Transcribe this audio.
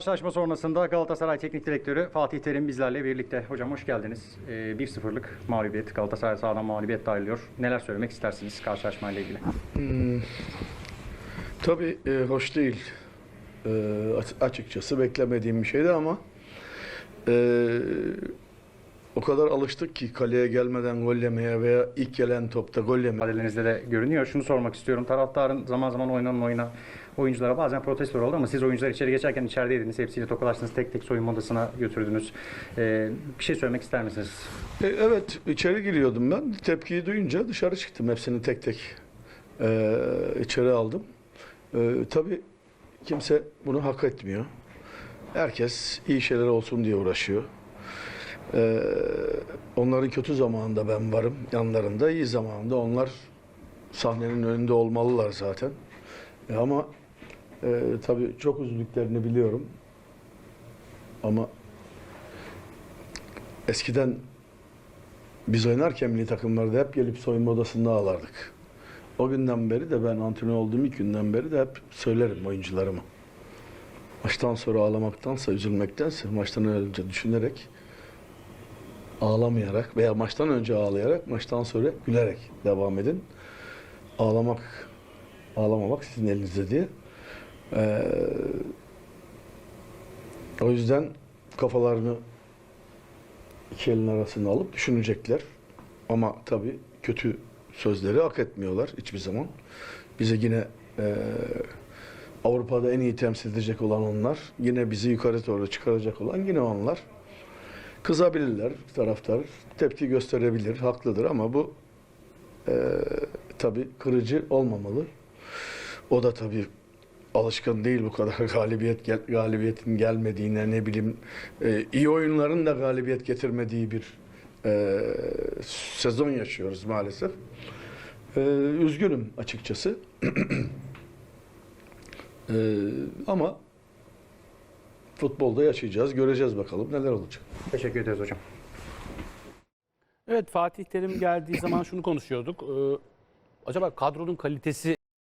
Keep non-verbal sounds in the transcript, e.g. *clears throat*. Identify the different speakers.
Speaker 1: Karşılaşma sonrasında Galatasaray Teknik Direktörü Fatih Terim bizlerle birlikte. Hocam hoş geldiniz. Ee, 1-0'lık mağlubiyet. Galatasaray sağdan mağlubiyet ayrılıyor. Neler söylemek istersiniz karşılaşmayla ilgili?
Speaker 2: Tabii e, hoş değil. E, açıkçası beklemediğim bir şeydi ama e, o kadar alıştık ki kaleye gelmeden gol yemeye veya ilk gelen topta gol yemeye.
Speaker 1: İfadelerinizde de görünüyor. Şunu sormak istiyorum. Taraftarın zaman zaman oynanan oyuna oyunculara bazen protesto oldu ama siz oyuncular içeri geçerken içerideydiniz. Hepsiyle tokalaştınız. Tek tek soyunma odasına götürdünüz. Ee, bir şey söylemek ister misiniz?
Speaker 2: E, evet içeri giriyordum ben. Tepkiyi duyunca dışarı çıktım. Hepsini tek tek e, içeri aldım. E, tabii kimse bunu hak etmiyor. Herkes iyi şeyler olsun diye uğraşıyor. E, onların kötü zamanında ben varım yanlarında. iyi zamanında onlar sahnenin önünde olmalılar zaten. E, ama e, tabii çok üzüldüklerini biliyorum. Ama eskiden biz oynarken milli takımlarda hep gelip soyunma odasında ağlardık. O günden beri de ben antrenör olduğum ilk günden beri de hep söylerim oyuncularıma. Maçtan sonra ağlamaktansa, üzülmektense maçtan önce düşünerek ağlamayarak veya maçtan önce ağlayarak, maçtan sonra gülerek devam edin. Ağlamak, ağlamamak sizin elinizde diye. Ee, o yüzden kafalarını iki elin arasına alıp düşünecekler. Ama tabii kötü sözleri hak etmiyorlar hiçbir zaman. Bize yine eee, Avrupa'da en iyi temsil edecek olan onlar. Yine bizi yukarı doğru çıkaracak olan yine onlar. Kızabilirler taraftar. Tepki gösterebilir. Haklıdır ama bu eee tabii kırıcı olmamalı. O da tabii alışkın değil bu kadar *laughs* galibiyet gel- galibiyetin gelmediğine ne bileyim e, iyi oyunların da galibiyet getirmediği bir e, sezon yaşıyoruz maalesef. E, üzgünüm açıkçası. *clears throat* E, ama futbolda yaşayacağız, göreceğiz bakalım neler olacak.
Speaker 1: Teşekkür ederiz hocam.
Speaker 3: Evet Fatih Terim geldiği zaman şunu konuşuyorduk. Ee, acaba kadronun kalitesi